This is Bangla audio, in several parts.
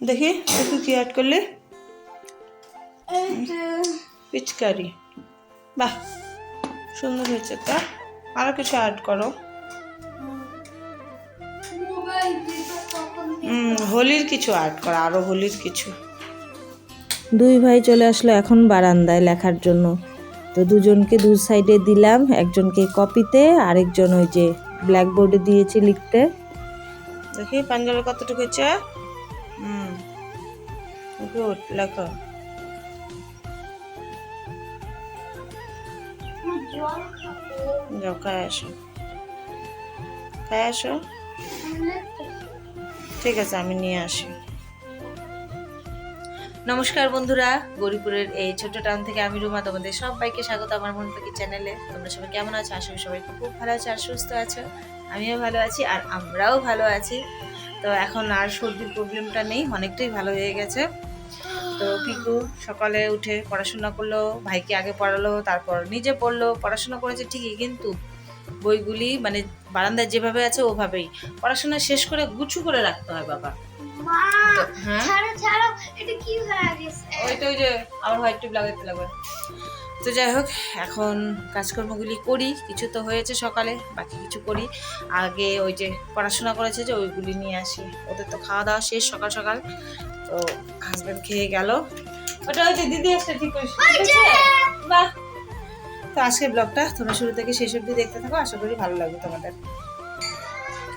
দেখি একটু কি অ্যাড করলে পিচকারি বাহ সুন্দর হয়েছে তা আরও কিছু অ্যাড করো হুম হোলির কিছু অ্যাড করো আরও হোলির কিছু দুই ভাই চলে আসলো এখন বারান্দায় লেখার জন্য। তো দুজনকে দু সাইডে দিলাম, একজনকে কপিতে আরেকজন ওই যে ব্ল্যাকবোর্ডে দিয়েছি লিখতে। দেখি পাঞ্জাবের কতটুকু হয়েছে? হুম খায় আসো। আসো। ঠিক আছে, আমি নিয়ে আসি। নমস্কার বন্ধুরা, গরিপুরের এই ছোট টাউন থেকে আমি রুমা, তোমাদের সবাইকে স্বাগত আমার মন পাখি চ্যানেলে তোমরা সবাই কেমন আছো? আশা করি সবাই খুব ভালো আছো আর সুস্থ আছো। আমিও ভালো আছি আর আমরাও ভালো আছি। তো এখন আর সর্দির প্রবলেমটা নেই, অনেকটাই ভালো হয়ে গেছে। তো পিকু সকালে উঠে পড়াশোনা করল, ভাইকে আগে পড়ালো, তারপর নিজে পড়ল, পড়াশোনা করেছে ঠিকই, কিন্তু বইগুলি মানে বারান্দায় যেভাবে আছে, ওভাবেই। পড়াশোনা শেষ করে গুছু করে রাখতে হয় বাবা। মা তো হ্যাঁ? ছাড়ো ছাড়ো এটা কি হয়ে গেছে? ওইটা ওই যে আবার হোয়াইট টিপ লাগাতে লাগবে। তো যাই হোক এখন কাজকর্মগুলি করি কিছু তো হয়েছে সকালে বাকি কিছু করি। আগে ওই যে পড়াশোনা করেছে যে ওইগুলি নিয়ে আসি। ওদের তো খাওয়া দাওয়া শেষ সকাল সকাল। তো হাজব্যান্ড খেয়ে গেল। ওটা ওই যে দিদি আসলে ঠিক বাহ! তো আজকের ব্লগটা তোমরা শুরু থেকে শেষ অবধি দেখতে থাকো। আশা করি ভালো লাগবে তোমাদের।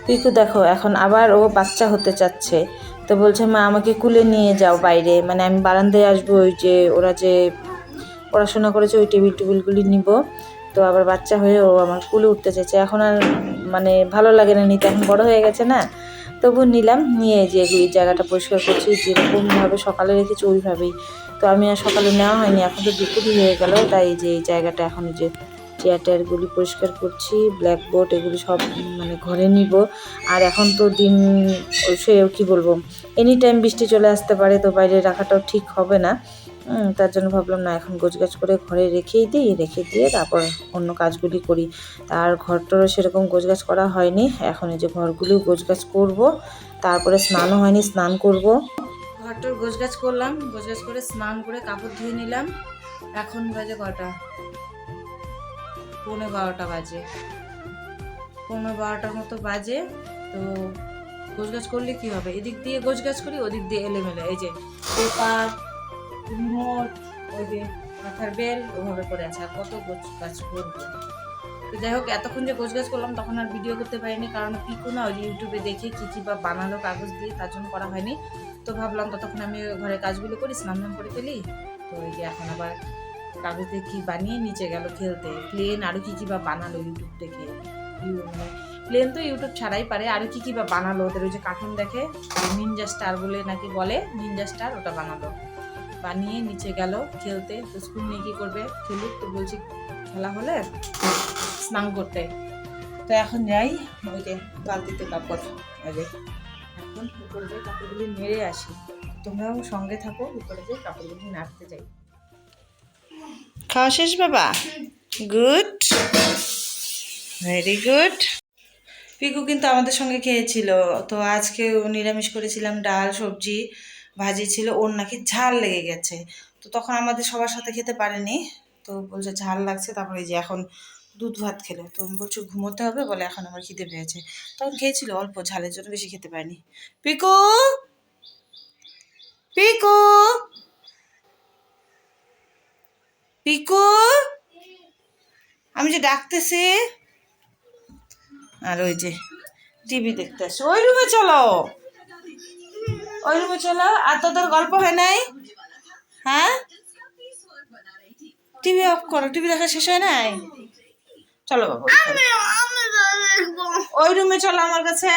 পিকু দেখো এখন আবার ও বাচ্চা হতে চাচ্ছে। তো বলছে, মা, আমাকে কুলে নিয়ে যাও বাইরে। মানে আমি বারান্দায় আসব, ওই যে ওরা যে পড়াশোনা করেছে, ওই টেবিল টেবিলগুলি নিব। তো আবার বাচ্চা হয়ে ও আমার কুলে উঠতে চাইছে। এখন আর মানে ভালো লাগে না নিতে। এখন বড় হয়ে গেছে না। তবু নিলাম, নিয়ে যে এই জায়গাটা পরিষ্কার করছি, যেরকমভাবে সকালে রেখেছি, ওইভাবেই। তো আমি আর সকালে নেওয়া হয়নি, এখন তো দুপুরই হয়ে গেল, তাই যে এই জায়গাটা এখন যে চেয়ার টেয়ারগুলি পরিষ্কার করছি ব্ল্যাকবোর্ড এগুলি সব মানে ঘরে নিব। আর এখন তো দিন, সে কি বলব এনি টাইম বৃষ্টি চলে আসতে পারে তো বাইরে রাখাটাও ঠিক হবে না। তার জন্য ভাবলাম, না, এখন গোছগাছ করে ঘরে রেখেই দিই, রেখে দিয়ে তারপর অন্য কাজগুলি করি। আর ঘরটারও সেরকম গোছগাছ করা হয়নি। এখন এই যে ঘরগুলিও গোছগাছ করব, তারপরে স্নানও হয়নি, স্নান করব। ঘরটার গোছগাছ করলাম, গোছগাছ করে স্নান করে কাপড় ধুয়ে নিলাম। এখন বাজে কটা? পৌনে বারোটা বাজে। পৌনে বারোটার মতো বাজে, তো গোছগাছ করলে কি হবে? এদিক দিয়ে গোছগাছ করি, ওদিক দিয়ে এলেমেলে। এই যে পেপার, রিমোট, ওই যে মাথার বেল, ওভাবে করে আছে। আর কত গোছগাছ করব? তো যাই হোক, এতক্ষণ যে গোছগাছ করলাম, তখন আর ভিডিও করতে পারিনি, কারণ পিকু না ওই ইউটিউবে দেখে কী কী বা বানালো, কাগজ দিয়ে তার জন্য করা হয়নি। তো ভাবলাম ততক্ষণ আমি ঘরের কাজগুলো করি, স্নান করে ফেলি। তো এই যে এখন আবার কাগজ দিয়ে কী বানিয়ে নিচে গেল খেলতে? প্লেন আরও কী কী বা বানালো ইউটিউব দেখে? ইউ- মানে প্লেন তো ইউটিউব ছাড়াই পারে। আরও কী কী বা বানালো? ওদের ওই যে কার্টুন দেখে? নিনজা স্টার বলে নাকি বলে? নিনজা স্টার ওটা বানালো। বানিয়ে নিচে গেল খেলতে। তো স্কুল নিয়ে কী করবে? খেলুক, তো বলছি খেলা হলে স্নান করতে। তো এখন যাই ওই যে বালতিতে কাপড় আগে। এখন উপরে যে কাপড়গুলি নেড়ে আসি, তোমরাও সঙ্গে থাকো, উপরে যে কাপড়গুলি নাড়তে যাই। খাওয়া শেষ বাবা? গুড ভেরি গুড পিকু কিন্তু আমাদের সঙ্গে খেয়েছিল। তো আজকে নিরামিষ করেছিলাম ডাল, সবজি, ভাজি ছিল। ওর নাকি ঝাল লেগে গেছে। তো তখন আমাদের সবার সাথে খেতে পারেনি। তো বলছে ঝাল লাগছে, তারপরে যে এখন দুধ ভাত খেলো। তো বলছি ঘুমোতে হবে বলে এখন আমার খিদে পেয়েছে। তখন খেয়েছিল, অল্প ঝালের জন্য বেশি খেতে পারেনি। পিকু? পিকু? পিকু আমি যে ডাকতেছি। আর ওই যে টিভি দেখতে আসে ওই রুমে চলো। ওই রুমে চলো। আর তোদের গল্প হয় নাই? হ্যাঁ? টিভি অফ করো। টিভি দেখা শেষ হয় নাই? চলো বাবা ওই রুমে চলো। আমার কাছে।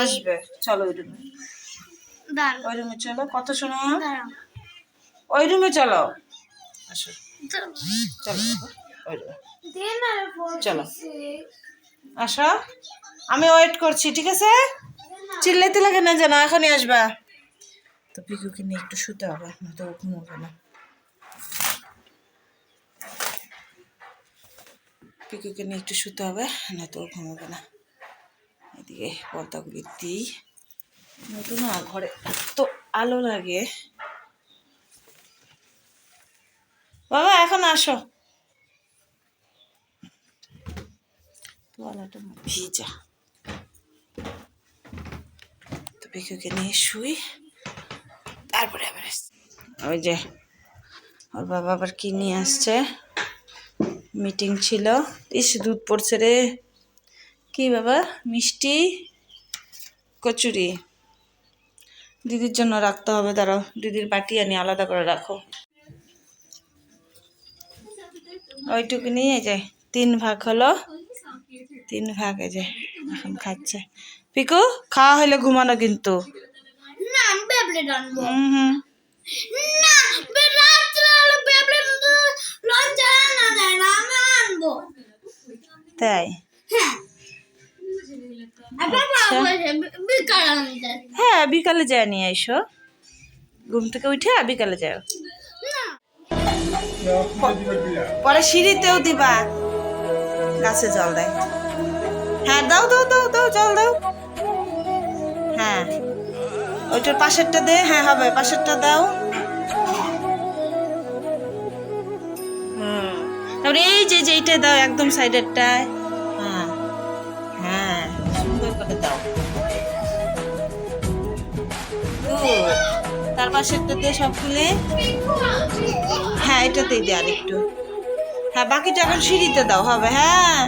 আসবে। চলো ওই রুমে। ওই রুমে চলো। কত শোনো। ওই রুমে চলো। আসো চলো। চলো আসো। আমি ওয়েট করছি ঠিক আছে? চিল্লাইতে লাগে না যেন এখনই আসবা। তো পিকুকে নিয়ে একটু শুতে হবে না তো ঘুমোবে না। পিকুকে নিয়ে একটু শুতে হবে না তো ঘুমোবে না। এদিকে পর্দাগুলি দিই। নতুন না ঘরে এত আলো লাগে। বাবা, এখন আসো। না ভিজা। তো পিকুকে নিয়ে শুই, তারপরে আবার ওই যে, ওর বাবা আবার কি নিয়ে আসছে? মিটিং ছিল। ইস, দুধ পড়ছে রে। কি বাবা, মিষ্টি? কচুরি। দিদির জন্য রাখতে হবে, দাঁড়াও। দিদির বাটি আনি, আলাদা করে রাখো। ওইটুকু নিয়ে যায় তিন ভাগ হলো তিন ভাগ এই যে এখন খাচ্ছে। পিকু খাওয়া হইলে ঘুমানো কিন্তু। তাই? হ্যাঁ। আচ্ছা। বিকাল যায় নিয়ে এসো ঘুম থেকে উঠে বিকালে যাও। পরে সিঁড়িতেও দিবা। গাছে জল দেয়। হ্যাঁ দাও দাও দাও দাও, জল দাও। হ্যাঁ। ওইটার পাশেরটা দে। হ্যাঁ হবে, পাশেরটা দাও। হুম। তারপরে এই যে যে এইটা দাও, একদম সাইডেরটায়। হ্যাঁ হ্যাঁ দাও. তার পাশেরটা দিয়ে সবগুলো হ্যাঁ এটাতেই দে আর একটু। হ্যাঁ বাকিটা এখন সিঁড়িতে দাও, হবে হ্যাঁ।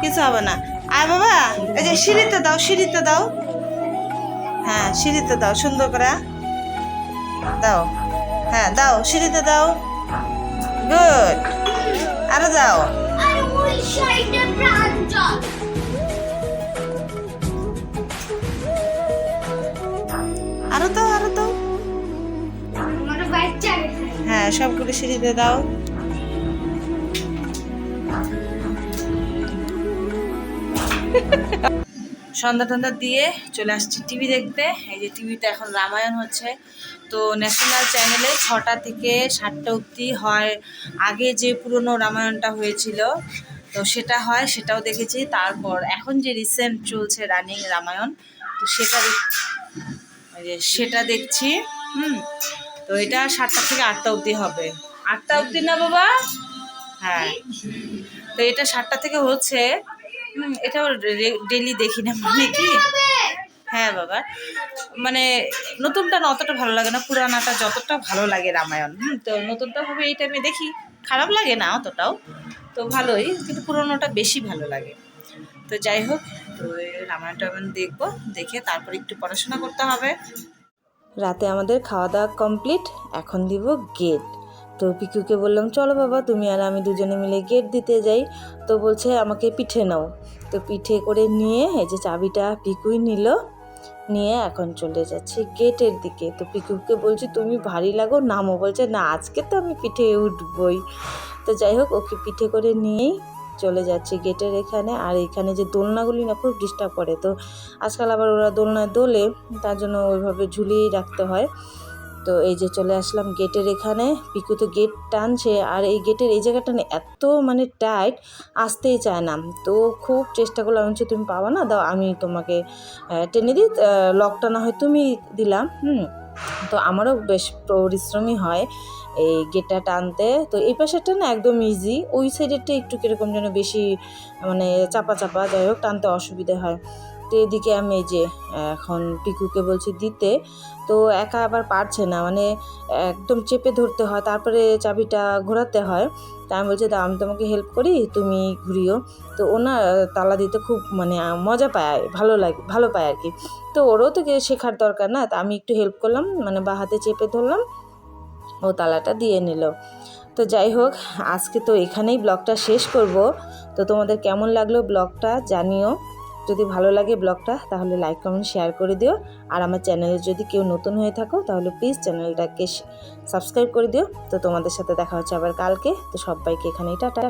কিছু হবে না। আয় বাবা, এই যে সিঁড়িতে দাও সিঁড়িতে দাও। হ্যাঁ সিঁড়িতে দাও, সুন্দর করে। দাও। হ্যাঁ দাও, সিঁড়িতে দাও। গুড। আরও দাও। সবগুলো সিঁড়িতে দাও। সন্ধ্যা টন্ধা দিয়ে চলে আসছি টিভি দেখতে। এই যে টিভিতে এখন রামায়ণ হচ্ছে। তো ন্যাশনাল চ্যানেলে ছটা থেকে সাতটা অবধি হয়। আগে যে পুরনো রামায়ণটা হয়েছিল, তো সেটা হয়, সেটাও দেখেছি। তারপর এখন যে রিসেন্ট চলছে রানিং রামায়ণ, তো সেটা সেটা দেখছি। হুম। তো এটা সাতটা থেকে আটটা অবধি হবে। আটটা অবধি না বাবা? হ্যাঁ। তো এটা সাতটা থেকে হচ্ছে এটাও ডেলি দেখি না মানে কি? হ্যাঁ বাবা। মানে নতুনটা না অতটা ভালো লাগে না পুরানাটা যতটা ভালো লাগে রামায়ণ হুম তো নতুনটা হবে এই টাইমে দেখি। খারাপ লাগে না অতটাও তো ভালোই কিন্তু পুরোনোটা বেশি ভালো লাগে। তো যাই হোক তো রামায়ণ টামায়ণ দেখব দেখে তারপর একটু পড়াশোনা করতে হবে। রাতে আমাদের খাওয়া দাওয়া কমপ্লিট এখন দিব গেট তো পিকুকে বললাম, চলো বাবা, তুমি আর আমি দুজনে মিলে গেট দিতে যাই। তো বলছে, আমাকে পিঠে নাও। তো পিঠে করে নিয়ে এই যে চাবিটা পিকুই নিল, নিয়ে এখন চলে যাচ্ছে গেটের দিকে। তো পিকুকে বলছি, তুমি ভারী লাগো, নামো। বলছে, না, আজকে তো আমি পিঠে উঠবই। তো যাই হোক, ওকে পিঠে করে নিয়েই চলে যাচ্ছি গেটের এখানে। আর এখানে যে দোলনাগুলি না, খুব ডিস্টার্ব করে। তো আজকাল আবার ওরা দোলনায় দোলে, তার জন্য ওইভাবে ঝুলিয়েই রাখতে হয়। তো এই যে চলে আসলাম গেটের এখানে। পিকু তো গেট টানছে, আর এই গেটের এই জায়গাটা না এত মানে টাইট, আসতেই চায় না। তো খুব চেষ্টা করলাম, আমি তুমি পাবা না? দাও, আমি তোমাকে টেনে দিই। লকটা না হয় তুমি দিলাম হুম। তো আমারও বেশ পরিশ্রমই হয় এই গেটটা টানতে। তো এই পাশেরটা না একদম ইজি ওই সাইডেরটা একটু কীরকম যেন বেশি মানে চাপা চাপা যাই হোক, টানতে অসুবিধে হয়। তো এদিকে আমি এই যে, এখন পিকুকে বলছি দিতে, তো একা আবার পারছে না মানে একদম চেপে ধরতে হয়, তারপরে চাবিটা ঘোরাতে হয়। তা আমি বলছি, দাও, আমি তোমাকে হেল্প করি, তুমি ঘুরিও। তো ওনা তালা দিতে খুব মানে মজা পায়, ভালো লাগে, ভালো পায় আর কি। তো ওরও তো শেখার দরকার না, তা আমি একটু হেল্প করলাম মানে বা হাতে চেপে ধরলাম, ও তালাটা দিয়ে নিল। তো যাই হোক, আজকে তো এখানেই ব্লগটা শেষ করব। তো তোমাদের কেমন লাগল ব্লগটা জানিও। যদি ভালো লাগে ব্লগটা, তাহলে লাইক কমেন্ট শেয়ার করে দিও। আর আমার চ্যানেলে যদি কেউ নতুন হয়ে থাকো, তাহলে প্লিজ চ্যানেলটাকে সাবস্ক্রাইব করে দিও। তো তোমাদের সাথে দেখা হচ্ছে আবার কালকে। তো সবাইকে এখানেই টাটা।